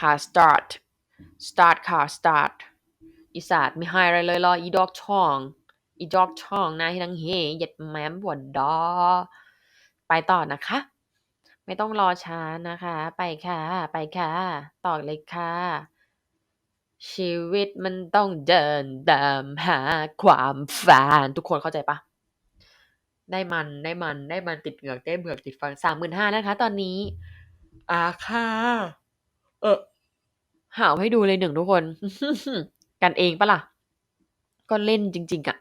ค่ะ start start ค่ะ start อีสานไม่ให้อะไรเลยรออีดอกช่อง อีดอกช่องนะที่ทั้งเฮเหย็ดแม้มบวนดอ ไปต่อนะคะ ไม่ต้องรอช้านะคะ ไปค่ะ ไปค่ะ ต่อเลยค่ะ ชีวิตมันต้องเดินตามหาความฝันทุกคนเข้าใจปะได้มันได้มันได้มันติดเหงือกได้เบือกติดฟันสามหมื่นห้านะคะ ตอนนี้ อ่าค่ะ เออหาวให้ดูเลยหนึ่งทุกคน กันเองปะล่ะ ก็เล่นจริง ๆอะ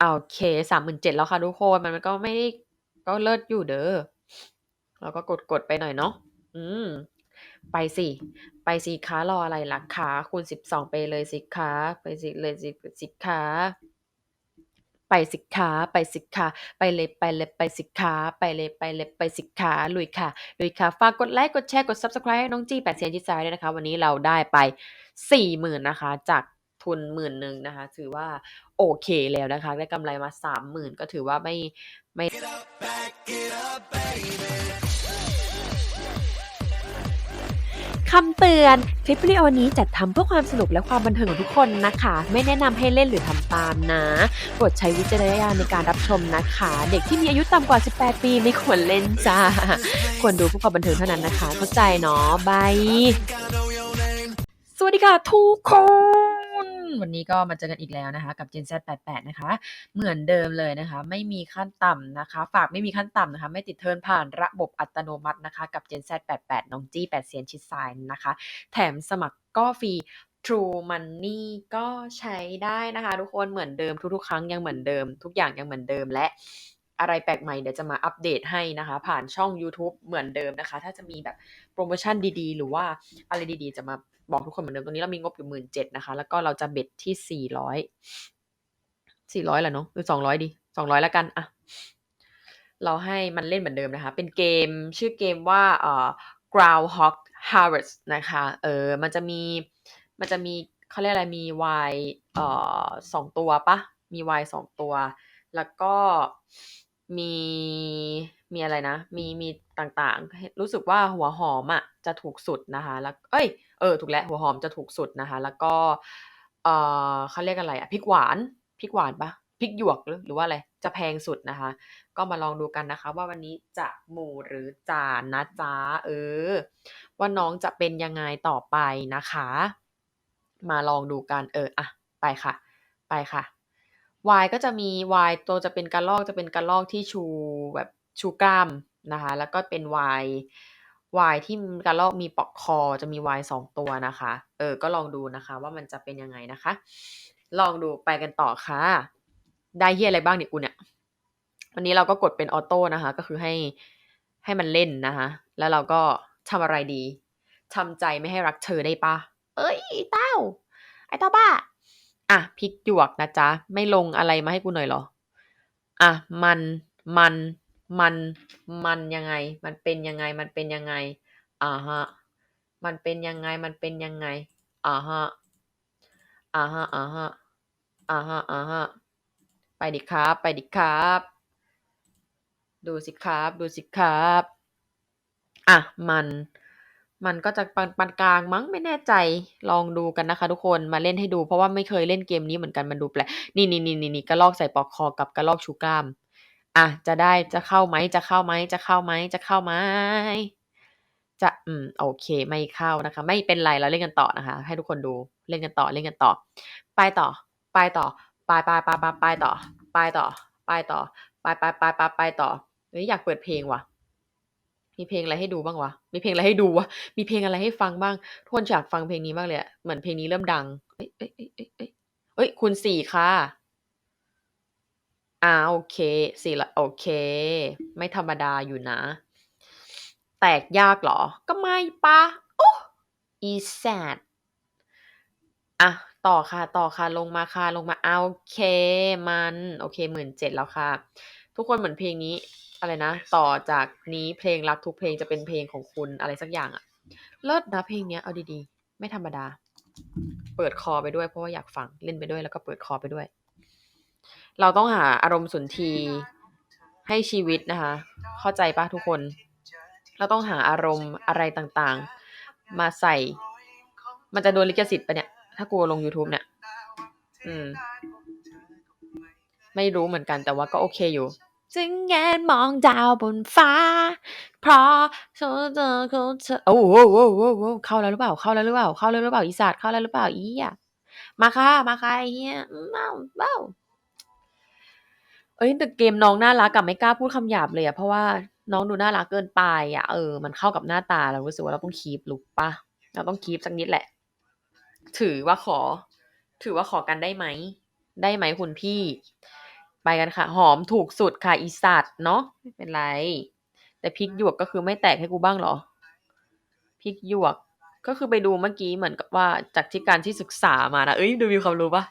อ่าโอเคสามหมื่นเจ็ดแล้วค่ะทุกคน มันก็ไม่ได้ก็เลิศอยู่เด้อเราก็กดกดไปหน่อยเนาะอืม ไปสิ ไปสิคะรออะไรล่ะคะคูณสิบสองไปเลยสิคะไปสิเลยสิสิคะ ไปสิคะไปสิคะไปเลยไปเลยไปสิคะไปเลยไปเลยไปสิคะลุยค่ะ ลุยค่ะ ฝากกดไลค์กดแชร์กด subscribe ให้น้องจี้แปดเซียนจิตใจด้วยนะคะ วันนี้เราได้ไปสี่หมื่นนะคะ จากทุนหมื่นหนึ่งนะคะ ถือว่าโอเคแล้วนะคะ ได้กำไรมาสามหมื่นก็ถือว่าไม่ไม่ คำเตือน คลิปวิดีโอนี้จัดทำเพื่อความสนุกและความบันเทิงของทุกคนนะคะ ไม่แนะนำให้เล่นหรือทำตามนะโปรดใช้วิจารณญาณในการรับชมนะคะ เด็กที่มีอายุต่ำกว่า 18 ปีไม่ควรเล่นจ้า ควรดูเพื่อความบันเทิงเท่านั้นนะคะ เข้าใจเนาะบายสวัสดีค่ะทุกคน วันนี้ก็มาเจอกันอีกแล้วนะคะ กับ Gen Z 88 นะคะ เหมือนเดิมเลยนะคะ ไม่มีขั้นต่ำนะคะ ฝากไม่มีขั้นต่ำนะคะ ไม่ติดเทิร์นผ่านระบบอัตโนมัตินะคะ กับ Gen Z 88 น้องจี้8เซียนชิดซ้ายนะคะ แถมสมัครก็ฟรี True Money ก็ใช้ได้นะคะ ทุกคนเหมือนเดิมทุกๆ ครั้งยังเหมือนเดิม ทุกอย่างยังเหมือนเดิมและ อะไรแปลกใหม่เดี๋ยวจะมาอัปเดตให้นะคะ ผ่านช่อง YouTube เหมือนเดิมนะคะ ถ้าจะมีแบบโปรโมชั่นดีๆ หรือว่าอะไรดีๆ จะมาบอกทุกคนเหมือนเดิมตรงนี้เรามีงบอยู่หมื่นเจ็ดนะคะ แล้วก็เราจะเบ็ดที่สี่ร้อยสี่ร้อยแหละเนาะหรือสองร้อยดีสองร้อยแล้วกันอะเราให้มันเล่นเหมือนเดิมนะคะ เป็นเกมชื่อเกมว่าเอ่อ Groundhog Harvest นะคะเออมันจะมีมันจะมีเขาเรียกอะไรมี Y เอ่อสองตัวปะมี Y สองตัว แล้วก็ มี มีอะไรนะ มี มีต่าง ๆ รู้สึกว่าหัวหอมอะจะถูกสุดนะคะ แล้ว เอ้ย เออ ถูกแล้ว หัวหอมจะถูกสุดนะคะ แล้วก็ เอ่อ เขาเรียกอะไรอะ พริกหวาน พริกหวานปะพริกหยวกหรือหรือว่าอะไร จะแพงสุดนะคะ ก็มาลองดูกันนะคะ ว่าวันนี้จะหมู่หรือจานนะจ๊ะ เออ ว่าน้องจะเป็นยังไงต่อไปนะคะ มาลองดูกัน เอออะไปค่ะ ไปค่ะ Y ก็จะมี Y ตัวจะเป็นกระรอกจะเป็นกระรอกที่ชูแบบชูกล้ามนะคะ แล้วก็เป็น Y Y ที่กระรอกมีปอกคอจะมี Y สองตัวนะคะ เออ ก็ลองดูนะคะว่ามันจะเป็นยังไงนะคะ ลองดูไปกันต่อค่ะ ได้เฮียอะไรบ้างเนี่ยกูเนี่ย วันนี้เราก็กดเป็นออโต้นะคะ ก็คือให้ให้มันเล่นนะคะ แล้วเราก็ทำอะไรดีทำใจไม่ให้รักเธอได้ปะเอ้ยไอ้เต้า ไอ้เต้าบ้า อะพริกหยวกนะจ๊ะ ไม่ลงอะไรมาให้กูหน่อยเหรอ อะมันมันมันมันยังไง มันเป็นยังไงมันเป็นยังไงอ่าฮะมันเป็นยังไงมันเป็นยังไงอ่าฮะอ่าฮะอ่าฮะอ่าฮะอ่าฮะไปดิครับ ไปดิครับ ดูสิครับ ดูสิครับ อะมัน มันก็จะปานปานกลางมั้งไม่แน่ใจลองดูกันนะคะทุกคนมาเล่นให้ดู เพราะว่าไม่เคยเล่นเกมนี้เหมือนกันมันดูแปลกนี่ๆๆๆกระรอกใส่ปลอกคอกับกระรอกชูกล้าม อะจะได้จะเข้าไหมจะเข้าไหมจะเข้าไหมจะเข้าไหมจะอืมโอเคไม่เข้านะคะ ไม่เป็นไรเราเล่นกันต่อนะคะ ให้ทุกคนดูเล่นกันต่อเล่นกันต่อ ไปต่อ ไปต่อไปๆๆๆไปต่อ ไปต่อ ไปต่อ ไปๆๆๆไปต่อเฮ้ยอยากเปิดเพลงว่ะ มีเพลงอะไรให้ดูบ้างวะ มีเพลงอะไรให้ดูวะ มีเพลงอะไรให้ฟังบ้าง ทุกคนอยากฟังเพลงนี้มากเลยอะเหมือนเพลงนี้เริ่มดังเฮ้ยเฮ้ยเฮ้ยเฮ้ยเฮ้ยเฮ้ยคูณ4ค่ะอาโอเค4ละโอเค ไม่ธรรมดาอยู่นะ แตกยากเหรอ ก็ไม่ปล่าโอ้อีสัตว์อะต่อค่ะต่อค่ะลงมาค่ะลงมาอาโอเคมัน โอเค17,000แล้วค่ะ ทุกคนเหมือนเพลงนี้ อะไรนะ ต่อจากนี้เพลงรักทุกเพลงจะเป็นเพลงของคุณอะไรสักอย่างอะเลิศนะเพลงเนี้ยเอาดีๆ ไม่ธรรมดา เปิดคอไปด้วยเพราะว่าอยากฟังเล่นไปด้วยแล้วก็เปิดคอไปด้วย เราต้องหาอารมณ์สุนทรีให้ชีวิตนะคะ เข้าใจปล่าทุกคน เราต้องหาอารมณ์อะไรต่างๆ มาใส่ มันจะโดนลิขสิทธิ์ปะเนี่ย ถ้ากูลง YouTube เนี่ย อืม ไม่รู้เหมือนกันแต่ว่าก็โอเคอยู่ จึงแงนมองดาวบนฟ้า เพราะเธอเจอเของเธอโอ้โฮๆๆๆเข้าแล้วหรือเปล่า เข้าแล้วหรือเปล่า เข้าแล้วหรือเปล่าอีสัตว์เข้าแล้วหรือเปล่าอีเหี้ยมาค่ะ มาค่ะไอ้เหี้ยอืมว้าวว้าเฮ้ยแต่เกมน้องน่ารักอะไม่กล้าพูดคำหยาบเลยอะเพราะว่าน้องดูน่ารักเกินไปอะเออ มันเข้ากับหน้าตาเรารู้สึกว่าเราต้อง keep look เปล่าเราต้อง keep สักนิดแหละ ถือว่าขอ ถือว่าขอกันได้ไหม ได้ไหมคุณพี่ ไปกันค่ะ หอมถูกสุดค่ะอีสัตว์เนาะไม่เป็นไร แต่พริกหยวกก็คือไม่แตกให้กูบ้างหรอพริกหยวกก็คือไปดูเมื่อกี้เหมือนกับว่าจากที่การที่ศึกษามานะเอ้ยดูมีความรู้ปะ?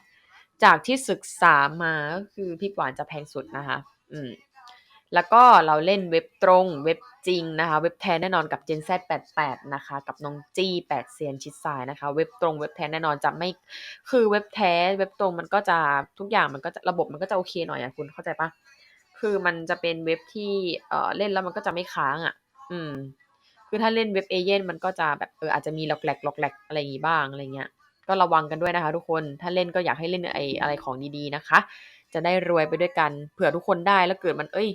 จากที่ศึกษามาก็คือพริกหวานจะแพงสุดนะคะ อืม แล้วก็เราเล่นเว็บตรงเว็บจริงนะคะ เว็บแท้แน่นอนกับ Gen Z 88นะคะ กับน้องจี้8เซียนชิดซ้ายนะคะ เว็บตรงเว็บแท้แน่นอนจะไม่คือเว็บแท้เว็บตรงมันก็จะทุกอย่างมันก็จะระบบมันก็จะโอเคหน่อยอะคุณเข้าใจปล่า?คือมันจะเป็นเว็บที่เอ่อเล่นแล้วมันก็จะไม่ค้างอะอืม คือถ้าเล่นเว็บเอเจนมันก็จะแบบเอออาจจะมีหลอกแหลกๆอกแหลกอะไรอย่างงี้บ้างอะไรเงี้ยก็ระวังกันด้วยนะคะ ทุกคนถ้าเล่นก็อยากให้เล่นไออะไรของดีๆนะคะ จะได้รวยไปด้วยกันเผื่อทุกคนได้แล้วเกิดมันเฮ้ย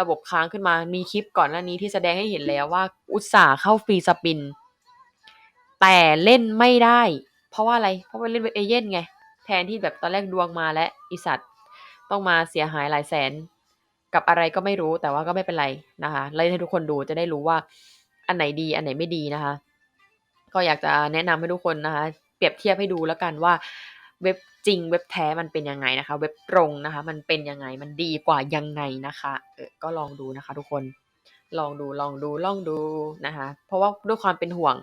ระบบค้างขึ้นมา มีคลิปก่อนหน้านี้ที่แสดงให้เห็นแล้วว่า อุตส่าห์เข้าฟรีสปิน แต่เล่นไม่ได้ เพราะว่าอะไร เพราะว่าเล่นเว็บเอเจนไง แทนที่แบบตอนแรกดวงมาแล้วอีสัตว์ต้องมาเสียหายหลายแสน กับอะไรก็ไม่รู้แต่ว่าก็ไม่เป็นไรนะคะเล่นให้ทุกคนดูจะได้รู้ว่าอันไหนดีอันไหนไม่ดีนะคะ ก็อยากจะแนะนำให้ทุกคนนะคะ เปรียบเทียบให้ดูแล้วกันว่า เว็บจริงเว็บแท้มันเป็นยังไงนะคะ เว็บตรงนะคะ มันเป็นยังไงมันดีกว่ายังไงนะคะเออก็ลองดูนะคะ ทุกคนลองดูลองดูลองดูนะคะ เพราะว่าด้วยความเป็นห่วง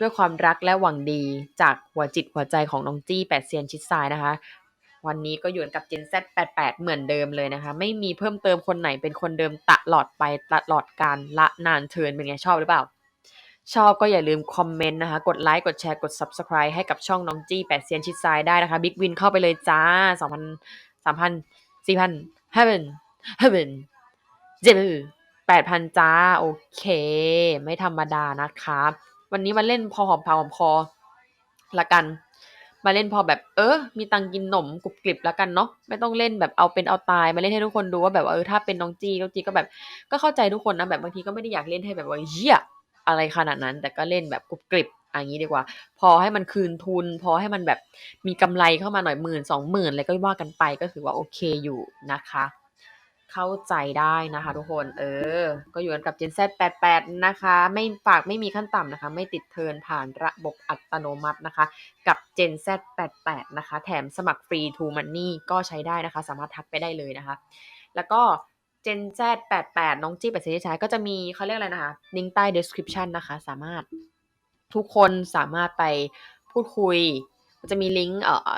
ด้วยความรักและหวังดีจากหัวจิตหัวใจของน้องจี้8เซียนชิดซ้ายนะคะ วันนี้ก็อยู่กับ Gen Z 88 เหมือนเดิมเลยนะคะ ไม่มีเพิ่มเติมคนไหนเป็นคนเดิมตลอดไปตลอดกาลละนานเทอญเป็นไงชอบหรือเปล่า? ชอบก็อย่าลืมคอมเมนต์นะคะ กดไลค์กดแชร์กด Subscribe ให้กับช่องน้องจี้8เซียนชิดซ้ายได้นะคะ Big Win เข้าไปเลยจ้ะ2,000 3,000 4,000 5,000 5,000 7,000 8,000จ้ะโอเค ไม่ธรรมดานะคะวันนี้มาเล่นพอหอมปากหอมคอล้วกัน มาเล่นพอแบบ เออ มีตังกินหนมกรุบกริบแล้วกันเนาะไม่ต้องเล่นแบบเอาเป็นเอาตายมาเล่นให้ทุกคนดูว่าแบบว่าเออถ้าเป็นน้องจี้น้องจี้ก็แบบ ก็เข้าใจทุกคนนะแบบบางทีก็ไม่ได้อยากเล่นให้แบบว่าเหี้ย อะไรขนาดนั้น แต่ก็เล่นแบบกรุบกริบอย่างนี้ดีกว่า พอให้มันคืนทุน พอให้มันแบบมีกำไรเข้ามาหน่อย10,000 20,000อะไรก็ว่ากันไปก็ถือว่าโอเคอยู่นะคะ เข้าใจได้นะคะทุกคน เออ ก็อยู่กันกับ Gen Z 88 นะคะ ไม่ฝากไม่มีขั้นต่ำนะคะ ไม่ติดเทิร์นผ่านระบบอัตโนมัตินะคะ กับ Gen Z 88 นะคะ แถมสมัครฟรี True Money ก็ใช้ได้นะคะ สามารถทักไปได้เลยนะคะ แล้วก็ Gen Z 88 น้องจี้8เซียนชิดซ้ายก็จะมีเขาเรียกอะไรนะคะลิงก์ใต้ description นะคะ สามารถทุกคนสามารถไปพูดคุย จะมีลิงก์เอ่อ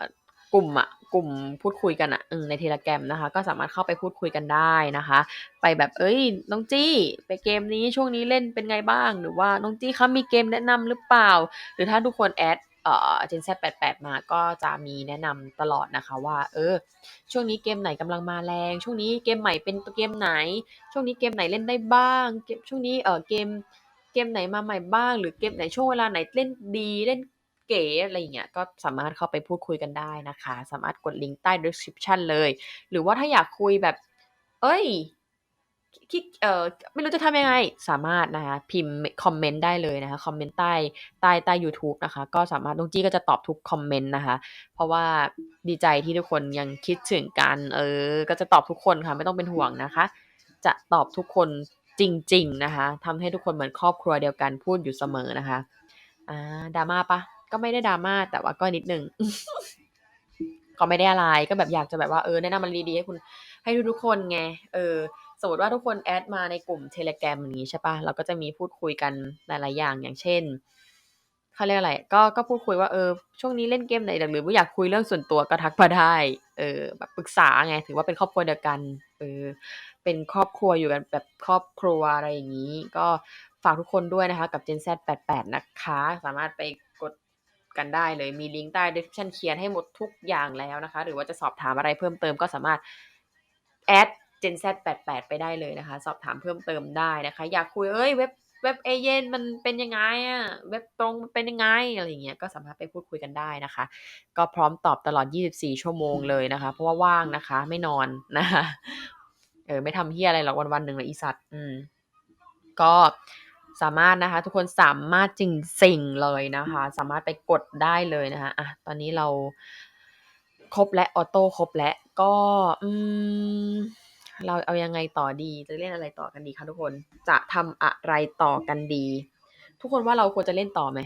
กลุ่มอะกลุ่มพูดคุยกันอะอืมใน Telegram นะคะ ก็สามารถเข้าไปพูดคุยกันได้นะคะ ไปแบบเฮ้ยน้องจี้ ไปเกมนี้ช่วงนี้เล่นเป็นไงบ้าง?หรือว่าน้องจี้คะมีเกมแนะนำหรือเปล่า?หรือถ้าทุกคนแอด เอ่อ Gen Z 88มาก็จะมีแนะนำตลอดนะคะว่า เออ ช่วงนี้เกมไหนกำลังมาแรง ช่วงนี้เกมใหม่เป็นเกมไหน ช่วงนี้เกมไหนเล่นได้บ้างเกมช่วงนี้เออเกมเกมไหนมาใหม่บ้าง หรือเกมไหนช่วงเวลาไหนเล่นดีเล่นเก๋อะไรอย่างเงี้ยก็สามารถเข้าไปพูดคุยกันได้นะคะ สามารถกดลิงก์ใต้ description เลย หรือว่าถ้าอยากคุยแบบเฮ้ย ขี้เออไม่รู้จะทำยังไง สามารถนะคะพิมพ์คอมเมนต์ได้เลยนะคะคอมเมนต์ใต้ใต้ใต้ยูทูบนะคะ ก็สามารถน้องจี้ก็จะตอบทุกคอมเมนต์นะคะ เพราะว่าดีใจที่ทุกคนยังคิดถึงกัน เออ ก็จะตอบทุกคนค่ะ ไม่ต้องเป็นห่วงนะคะ จะตอบทุกคนจริง ๆ นะคะทำให้ทุกคนเหมือนครอบครัวเดียวกันพูดอยู่เสมอนะคะอา dramma เปล่า?ก็ไม่ได้ drama แต่ว่าก็นิดหนึ่งก็ไม่ได้อะไรก็แบบอยากจะแบบว่าเออแนะนำอะไรดีๆให้คุณให้ทุกๆคนไงเออ สมมติว่าทุกคนแอดมาในกลุ่ม Telegram อย่างงี้ใช่ปล่าเราก็จะมีพูดคุยกันหลาย ๆ อย่างอย่างเช่นเขาเรียกอะไรก็ก็พูดคุยว่าเออช่วงนี้เล่นเกมไหนหรือว่าอยากคุยเรื่องส่วนตัวก็ทักมาได้เออแบบปรึกษาไงถือว่าเป็นครอบครัวเดียวกันเออเป็นครอบครัวอยู่กันแบบครอบครัวอะไรอย่างงี้ ก็ฝากทุกคนด้วยนะคะ กับ Gen Z 88 นะคะ สามารถไปกดกันได้เลยมีลิงก์ใต้ description เขียนให้หมดทุกอย่างแล้วนะคะ หรือว่าจะสอบถามอะไรเพิ่มเติมก็สามารถแอด Gen Z 88 ไปได้เลยนะคะ สอบถามเพิ่มเติมได้นะคะ อยากคุยเฮ้ยเว็บเว็บเอเย่นมันเป็นยังไงอะเว็บตรงมันเป็นยังไงอะไรอย่างเงี้ยก็สามารถไปพูดคุยกันได้นะคะ ก็พร้อมตอบตลอด 24 ชั่วโมงเลยนะคะ เพราะว่าว่างนะคะ ไม่นอนนะคะเออไม่ทำเฮียอะไรหรอกวันๆหนึ่งเลยอีสัตว์อืมก็สามารถนะคะ ทุกคนสามารถจริงสิ่งเลยนะคะ สามารถไปกดได้เลยนะคะอะตอนนี้เราครบและออโต้ครบและก็ อืม เราเอายังไงต่อดี จะเล่นอะไรต่อกันดีคะทุกคน จะทำอะไรต่อกันดี ทุกคนว่าเราควรจะเล่นต่อไหม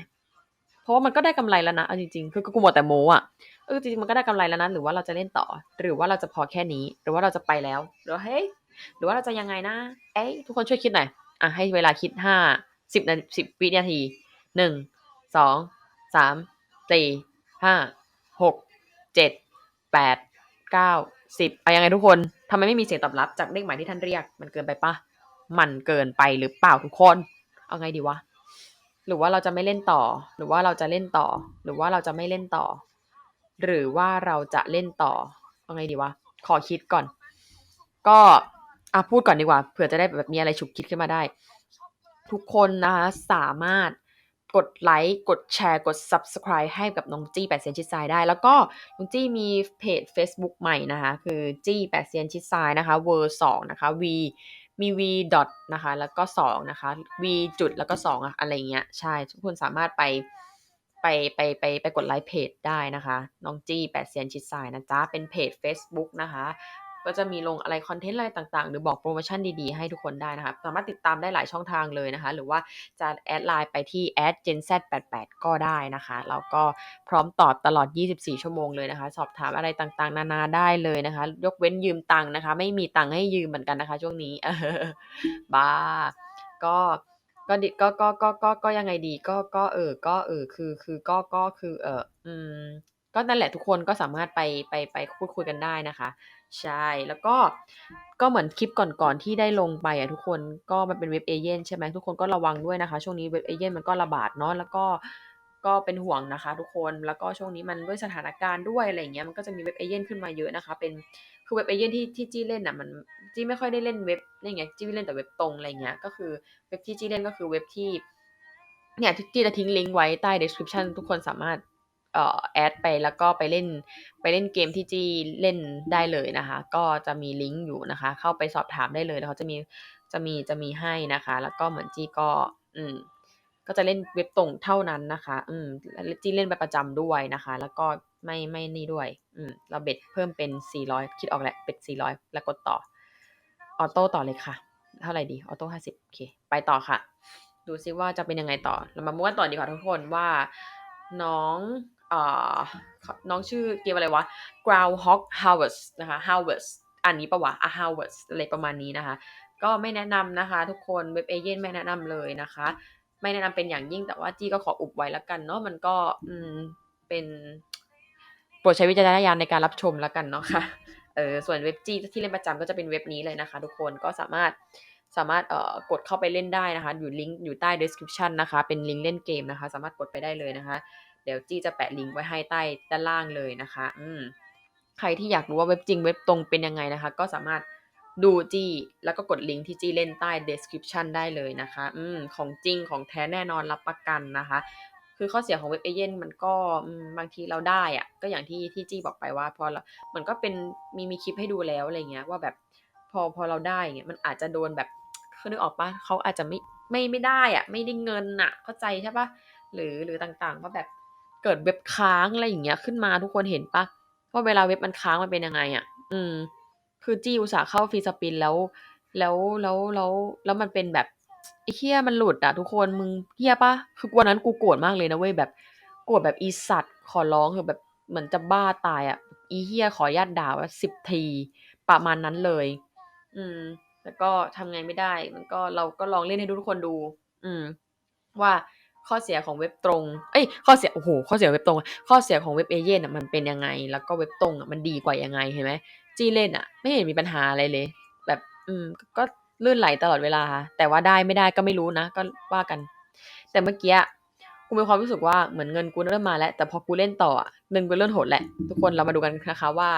เพราะว่ามันก็ได้กำไรแล้วนะเอาจริงๆ คือกูหมดแต่โมอะ เออจริงๆมันก็ได้กำไรแล้วนะ หรือว่าเราจะเล่นต่อ หรือว่าเราจะพอแค่นี้ หรือว่าเราจะไปแล้ว หรือเฮ้ย หรือว่าเราจะยังไงนะ เอ้ยทุกคนช่วยคิดหน่อย อะให้เวลาคิดห้าสิบนาสิบวินาที หนึ่ง สอง สาม สี่ ห้า หก เจ็ด แปด เก้า สิบเอายังไงทุกคน ทำไมไม่มีเสียงตอบรับจากเลขหมายที่ท่านเรียก มันเกินไปปะมันเกินไปหรือเปล่าทุกคน เอาไงดีวะ หรือว่าเราจะไม่เล่นต่อ หรือว่าเราจะเล่นต่อ หรือว่าเราจะไม่เล่นต่อ หรือว่าเราจะเล่นต่อ เอาไงดีวะ ขอคิดก่อน ก็อะพูดก่อนดีกว่า เผื่อจะได้แบบมีอะไรฉุกคิดขึ้นมาได้ ทุกคนนะคะสามารถ กดไลค์ กดแชร์ กด subscribe ให้กับน้องจี้แปดเซียนชิดซ้ายได้ แล้วก็น้องจี้มีเพจ Facebook ใหม่นะคะ คือจี้แปดเซียนชิดซ้ายนะคะเวอร์สองนะคะ V มี V ดอทนะคะ แล้วก็สองนะคะ V จุดแล้วก็สองอะไรเงี้ย ใช่ ทุกคนสามารถไปไปไปไปไปกดไลค์เพจได้นะคะ น้องจี้แปดเซียนชิดซ้ายนะจ๊ะ เป็นเพจ Facebook นะคะ ก็จะมีลงอะไรคอนเทนต์อะไรต่างๆ หรือบอกโปรโมชั่นดีๆ ให้ทุกคนได้นะคะสามารถติดตามได้หลายช่องทางเลยนะคะ หรือว่าจะแอดไลน์ไปที่ @genz88 ก็ได้นะคะแล้วก็พร้อมตอบตลอด 24 ชั่วโมงเลยนะคะ สอบถามอะไรต่างๆ นานาได้เลยนะคะ ยกเว้นยืมตังค์นะคะ ไม่มีตังค์ให้ยืมเหมือนกันนะคะ ช่วงนี้เออบ้าก็ก็ดิก็ก็ก็ก็ก็ยังไงดีก็ก็เออก็เออคือคือก็ก็คือเอออืม ก็นั่นแหละทุกคนก็สามารถไปไปไปพูดคุยกันได้นะคะ ใช่แล้วก็ก็เหมือนคลิปก่อนๆที่ได้ลงไปอะทุกคนก็มันเป็นเว็บเอเย่นใช่ไหมทุกคนก็ระวังด้วยนะคะ ช่วงนี้เว็บเอเย่นมันก็ระบาดเนาะแล้วก็ก็เป็นห่วงนะคะทุกคนแล้วก็ช่วงนี้มันด้วยสถานการณ์ด้วยอะไรเงี้ยมันก็จะมีเว็บเอเย่นขึ้นมาเยอะนะคะ เป็นคือเว็บเอเย่นที่ที่จี้เล่นอะมันจี้ไม่ค่อยได้เล่นเว็บนี่ไงจี้เล่นแต่เว็บตรงอะไรเงี้ยก็คือเว็บที่จี้เล่นก็คือเว็บที่เนี่ยที่จี้จะทิ้งลิงก์ไว้ใต้ description ทุกคนสามารถ แอดไปแล้วก็ไปเล่นไปเล่นเกมที่จี้เล่นได้เลยนะคะ ก็จะมีลิงก์อยู่นะคะ เข้าไปสอบถามได้เลยแล้วเขาจะมีจะมีจะมีให้นะคะ แล้วก็เหมือนจี้ก็ อืม ก็จะเล่นเว็บตรงเท่านั้นนะคะ อืมจี้เล่นไปประจำด้วยนะคะ แล้วก็ไม่ไม่นี่ด้วย อืม เราเบ็ดเพิ่มเป็น400คิดออกแล้วเบ็ด400แล้วกดต่อออโต้ต่อเลยค่ะ เท่าไหร่ดีออโต้50โอเค ไปต่อค่ะ ดูซิว่าจะเป็นยังไงต่อเรามาม้วนต่อดีกว่าทุกคนว่าน้อง น้องชื่อเกมอะไรวะ Groundhog Harvest นะคะ Harvest อันนี้ปะวะอะ Harvest อะไรประมาณนี้นะคะ ก็ไม่แนะนำนะคะทุกคนเว็บเอเย่นไม่แนะนำเลยนะคะ ไม่แนะนำเป็นอย่างยิ่งแต่ว่าจี้ก็ขออุบไว้แล้วกันเนาะมันก็อืมเป็นโปรดใช้วิจารณญาณในการรับชมแล้วกันเนาะค่ะเออส่วนเว็บจี้ที่เล่นประจำก็จะเป็นเว็บนี้เลยนะคะ ทุกคนก็สามารถสามารถเอ่อกดเข้าไปเล่นได้นะคะ อยู่ลิงก์อยู่ใต้ description นะคะ เป็นลิงก์เล่นเกมนะคะ สามารถกดไปได้เลยนะคะ เดี๋ยวจี้จะแปะลิงก์ไว้ให้ใต้ด้านล่างเลยนะคะ อืมใครที่อยากรู้ว่าเว็บจริงเว็บตรงเป็นยังไงนะคะ ก็สามารถดูจี้แล้วก็กดลิงก์ที่จี้เล่นใต้ description ได้เลยนะคะ อืม ของจริงของแท้แน่นอนรับประกันนะคะ คือข้อเสียของเว็บเอเย่นมันก็บางทีเราได้อะก็อย่างที่ที่จี้บอกไปว่า พอเรามันก็เป็นมีมีคลิปให้ดูแล้วอะไรเงี้ยว่าแบบพอพอเราได้เงี้ยมันอาจจะโดนแบบคือนึกออกปะเขาอาจจะไม่ไม่ไม่ได้อะไม่ได้เงินอะเข้าใจใช่ปะหรือหรือต่างๆว่าแบบ เกิดเว็บค้างอะไรอย่างเงี้ยขึ้นมาทุกคนเห็นปะว่าเวลาเว็บมันค้างมันเป็นยังไงอะอืม คือจี้อุตส่าห์เข้าฟรีสปินแล้ว แล้วแล้วแล้วแล้วมันเป็นแบบไอ้เหี้ยมันหลุดอะทุกคนมึงเหี้ยปะคือวันนั้นกูโกรธมากเลยนะเว้ยแบบโกรธแบบอีสัตว์ขอร้องคือแบบเหมือนจะบ้าตายอะอีเหี้ยขอญาตด่าว่าสิบทีประมาณนั้นเลย อืม แล้วก็ทำไงไม่ได้ มันก็เราก็ลองเล่นให้ทุกคนดู อืม ว่า ข้อเสียของเว็บตรง เอ้ย ข้อเสีย โอ้โห ข้อเสียเว็บตรง ข้อเสียของเว็บเอเย่นอะมันเป็นยังไง แล้วก็เว็บตรงอะมันดีกว่ายังไงเห็นไหมจี้เล่นอะ ไม่เห็นมีปัญหาอะไรเลย แบบ อืม ก็ลื่นไหลตลอดเวลา แต่ว่าได้ไม่ได้ก็ไม่รู้นะ ก็ว่ากัน แต่เมื่อกี้กูมีความรู้สึกว่าเหมือนเงินกูเริ่มมาแล้ว แต่พอกูเล่นต่ออะเงินกูเริ่มโหดแหละ ทุกคนเรามาดูกันนะคะว่า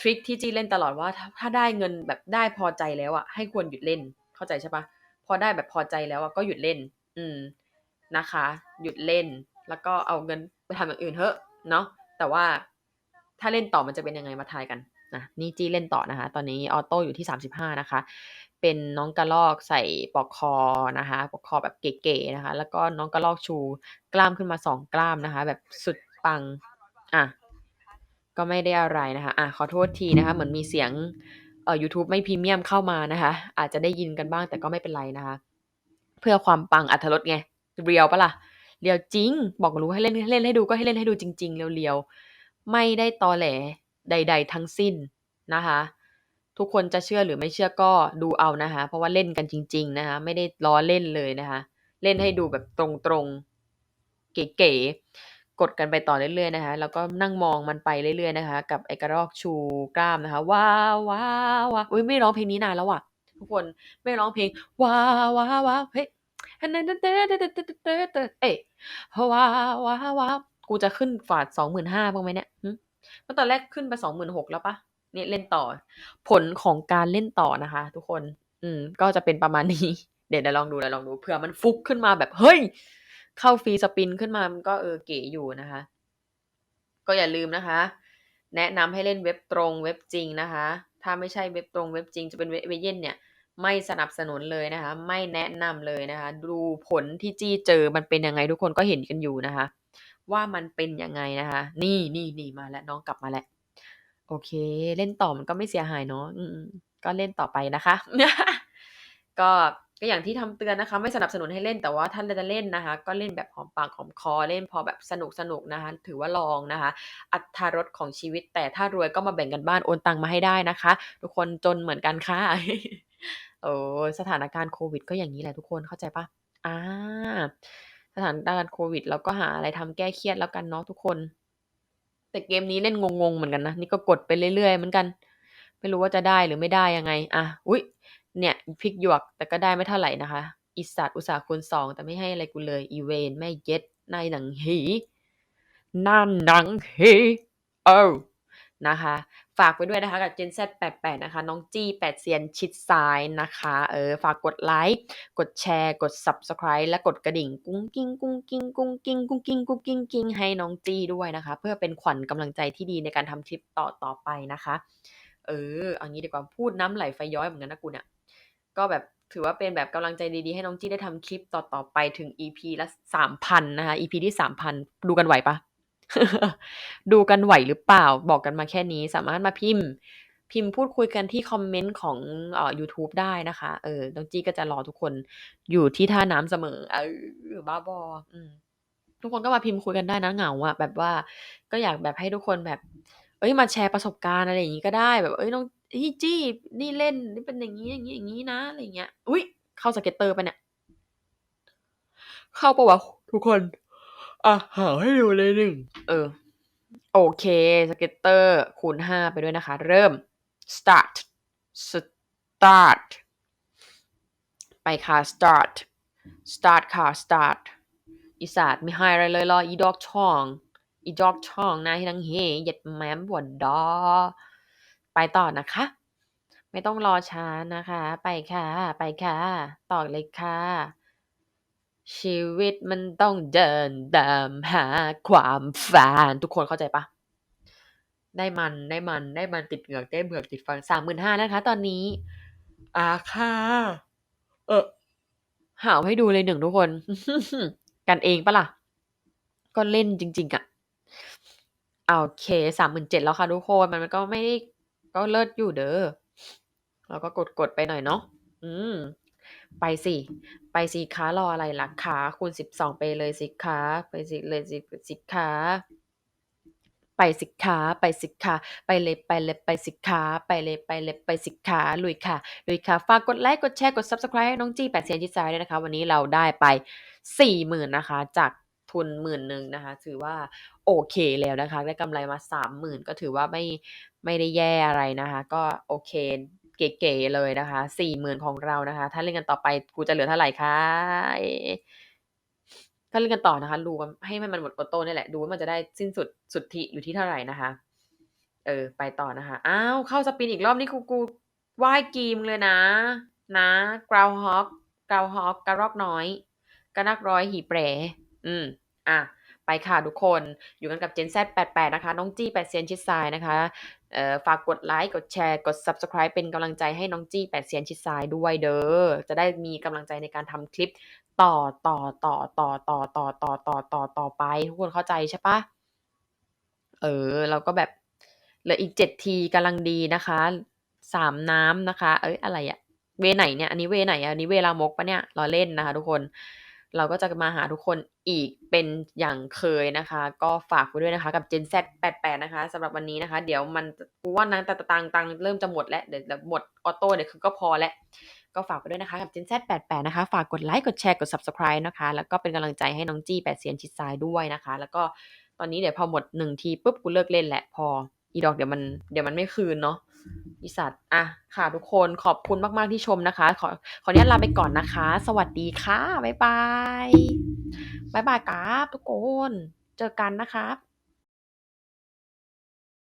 ทริคที่จี้เล่นตลอดว่าถ้าได้เงินแบบได้พอใจแล้วอะให้ควรหยุดเล่น เข้าใจใช่ปะพอได้แบบพอใจแล้วอะก็หยุดเล่น อืม นะคะ หยุดเล่นแล้วก็เอาเงินไปทำอย่างอื่นเถอะเนาะแต่ว่าถ้าเล่นต่อมันจะเป็นยังไงมาทายกันนะนี่จี้เล่นต่อนะคะ ตอนนี้ออโต้อยู่ที่ 35 นะคะ เป็นน้องกระลอกใส่ปลอกคอนะคะปลอกคอแบบเก๋ๆนะคะ แล้วก็น้องกระลอกชูกล้ามขึ้นมาสองกล้ามนะคะ แบบสุดปังอะก็ไม่ได้อะไรนะคะอะขอโทษทีนะคะ เหมือนมีเสียงเอ่อ YouTube ไม่พรีเมียมเข้ามานะคะ อาจจะได้ยินกันบ้างแต่ก็ไม่เป็นไรนะคะ เพื่อความปังอัธรสไง เรียวปะล่ะเรียวจริง บอกรู้ให้เล่นเล่นให้ดูก็ให้เล่นให้ดูจริง ๆ เรียวๆ ไม่ได้ตอแหลใด ๆ ทั้งสิ้นนะคะ ทุกคนจะเชื่อหรือไม่เชื่อก็ดูเอานะคะ เพราะว่าเล่นกันจริง ๆ นะคะ ไม่ได้ล้อเล่นเลยนะคะ เล่นให้ดูแบบตรงๆ เก๋ๆ กดกันไปต่อเรื่อยๆ นะคะ แล้วก็นั่งมองมันไปเรื่อยๆ นะคะ กับไอกระรอกชูกล้ามนะคะ ว้าวว้าวว้าวอุ๊ยไม่ร้องเพลงนี้นานแล้วว่ะ ทุกคนไม่ร้องเพลง ว้าวว้าวว้าวเฮ้ย เอ้ยว้าวว้าวว้าวกูจะขึ้นฝาดสองหมื่นห้าบ้างไหมเนี่ยเมื่อตอนแรกขึ้นไปสองหมื่นหกแล้วปะเนี่ยเล่นต่อ ผลของการเล่นต่อนะคะ ทุกคน อืม ก็จะเป็นประมาณนี้ เดี๋ยวเดี๋ยวลองดูเดี๋ยวลองดูเผื่อมันฟุกขึ้นมาแบบเฮ้ย เข้าฟรีสปินขึ้นมามันก็เออเก๋อยู่นะคะ ก็อย่าลืมนะคะ แนะนำให้เล่นเว็บตรงเว็บจริงนะคะ ถ้าไม่ใช่เว็บตรงเว็บจริงจะเป็นเว็บเอเย่นเนี่ย ไม่สนับสนุนเลยนะคะ ไม่แนะนำเลยนะคะ ดูผลที่จี้เจอมันเป็นยังไงทุกคนก็เห็นกันอยู่นะคะ ว่ามันเป็นยังไงนะคะ นี่นี่นี่มาแล้วน้องกลับมาแล้วโอเค เล่นต่อมันก็ไม่เสียหายเนาะก็เล่นต่อไปนะคะ ก็ก็อย่างที่ทำเตือนนะคะ ไม่สนับสนุนให้เล่นแต่ว่าถ้านจะเล่นนะคะ ก็เล่นแบบหอมปากหอมคอเล่นพอแบบสนุกๆนะคะ ถือว่าลองนะคะอรรรสของชีวิตแต่ถ้ารวยก็มาแบ่งกันบ้านโอนตังมาให้ได้นะคะ ทุกคนจนเหมือนกันค่ะ โอ้สถานการณ์โควิด ก็อย่างนี้แหละทุกคนเข้าใจปะอาสถานการณ์โควิดเราก็หาอะไรทำแก้เครียดแล้วกันเนาะทุกคน แต่เกมนี้เล่นงงๆเหมือนกันนะนี่ก็กดไปเรื่อยๆเหมือนกัน ไม่รู้ว่าจะได้หรือไม่ได้ยังไง อะอุ๊ยเนี่ยพริกหยวกแต่ก็ได้ไม่เท่าไหร่นะคะอีสัตอุตสาห์คูณสองแต่ไม่ให้อะไรกูเลย อีเวนแม่เย็ดนายหนังหีนั่นหนังหีเออ นะคะ ฝากไปด้วยนะคะกับ Gen Z 88 นะคะ น้องจี้แปดเซียนชิดซ้ายนะคะ เออ ฝากกดไลค์ กดแชร์ กด Subscribe และกดกระดิ่ง กุ้งกิ้งกุ้งกิ้งกุ้งกิ้งกุ้งกิ้งกุ้งกิ้งกิ้งให้น้องจี้ด้วยนะคะ เพื่อเป็นขวัญกำลังใจที่ดีในการทำคลิปต่อต่อไปนะคะ เออเอางี้ดีกว่าพูดน้ำไหลไฟย้อยเหมือนกันนะกูเนี่ย ก็แบบถือว่าเป็นแบบกำลังใจดีๆ ให้น้องจี้ได้ทำคลิปต่อๆไปถึง EP ละ3,000นะคะ EP ที่3,000ดูกันไหวปะ ดูกันไหวหรือเปล่า บอกกันมาแค่นี้สามารถมาพิมพ์ พิมพ์พูดคุยกันที่คอมเมนต์ของเอ่อ YouTube ได้นะคะ เออน้องจี้ก็จะรอทุกคนอยู่ที่ท่าน้ำเสมอ เออบ้าบออืมทุกคนก็มาพิมพ์คุยกันได้นะเหงาอะแบบว่าก็อยากแบบให้ทุกคนแบบ เอ้ยมาแชร์ประสบการณ์อะไรอย่างงี้ก็ได้แบบเอ้ยน้องฮ้ยจี้ นี่เล่นนี่เป็นอย่างงี้อย่างงี้อย่างงี้นะอะไรเงี้ย อุ๊ยเข้าสเก็ตเตอร์ไปเนี่ย เข้าปะวะทุกคน อะหาให้ดูเลยหนึ่ง เออ โอเค สเก็ตเตอร์ คูณห้าไปด้วยนะคะ เริ่ม start start ไปค่ะ start start ค่ะ start อีสัตว์ไม่ให้อะไรเลยหรออีดอกช่อง อีดอกช่องนะที่นังเฮเหย็ดแม้มบวนดอ ไปต่อนะคะ ไม่ต้องรอช้านะคะ ไปค่ะ ไปค่ะ ต่อเลยค่ะ ชีวิตมันต้องเดินตามหาความฝันทุกคนเข้าใจปะได้มันได้มันได้มันติดเหงือกได้เบือกติดฟันสามหมื่นห้านะคะ ตอนนี้ อ่าค่ะ เออหาวให้ดูเลยหนึ่งทุกคน กันเองปะล่ะ ก็เล่นจริง ๆอะอ่าโอเคสามหมื่นเจ็ดแล้วค่ะทุกคน มันก็ไม่ได้ก็เลิศอยู่เด้อเราก็กดกดไปหน่อยเนาะอืม ไปสิ ไปสิคะรออะไรล่ะคะคูณสิบสองไปเลยสิคะไปสิเลยสิสิคะไปสิคะไปสิคะไปเลยไปเลยไปสิคะไปเลยไปเลยไปสิคะลุยค่ะลุยค่ะฝากกดไลค์กดแชร์กด Subscribe ให้น้องจี้แปดเซียนชิดซ้ายด้วยนะคะ วันนี้เราได้ไปสี่หมื่นนะคะ จากทุนหมื่นหนึ่งนะคะ ถือว่าโอเคแล้วนะคะ ได้กำไรมาสามหมื่นก็ถือว่าไม่ไม่ได้แย่อะไรนะคะ ก็โอเค เก๋ๆเลยนะคะสี่หมื่นของเรานะคะ ถ้าเล่นกันต่อไปกูจะเหลือเท่าไหร่คะถ้าเล่นกันต่อนะคะดูให้มันหมดออโต้นี่แหละ ดูว่ามันจะได้สิ้นสุดสุทธิอยู่ที่เท่าไหร่นะคะ เออ ไปต่อนะคะ อ้าว เข้าสปินอีกรอบนี่กูกูไหว้กีมเลยนะ นะ groundhog กาวฮอกกระรอกน้อย กระนักร้อยหีแปร อืม อะ ไปค่ะทุกคน อยู่กันกับ Gen Z 88นะคะ น้องจี้8เซียนชิดซ้ายนะคะฝากกดไลค์กดแชร์กด Subscribe เป็นกำลังใจให้น้องจี้8เซียนชิดซ้ายด้วยเด้อจะได้มีกำลังใจในการทำคลิปต่อต่อต่อต่อต่อต่อต่อต่อต่อต่อไป ทุกคนเข้าใจใช่ปล่า?เออเราก็แบบเหลืออีก7ทีกำลังดีนะคะ3น้ำนะคะ เอ๊ยอะไรอะเวไหนเนี่ยอันนี้เวไหนอันนี้เวลามกปล่าเนี่ย?ล้อเล่นนะคะ ทุกคน เราก็จะมาหาทุกคนอีกเป็นอย่างเคยนะคะ ก็ฝากไว้ด้วยนะคะกับ Gen Z 88 นะคะสำหรับวันนี้นะคะ เดี๋ยวมันกูว่านะตตตังตังเริ่มจะหมดแล้วเดี๋ยวหมดออโต้เดี๋ยวคือก็พอแล้วก็ฝากไว้ด้วยนะคะกับ Gen Z 88 นะคะ ฝากกดไลค์ กดแชร์ กด Subscribe นะคะ แล้วก็เป็นกำลังใจให้น้องจี้8เซียนชิดซ้ายด้วยนะคะ แล้วก็ตอนนี้เดี๋ยวพอหมด1ทีปุ๊บกูเลิกเล่นแหล้วพออีดอกเดี๋ยวมันเดี๋ยวมันไม่คืนเนาะ อีสัตว์อะค่ะทุกคนขอบคุณมาก ๆ ที่ชมนะคะ ขอขออนุญาตลาไปก่อนนะคะ สวัสดีค่ะ บ๊ายบาย บ๊ายบายครับทุกคน เจอกันนะครับ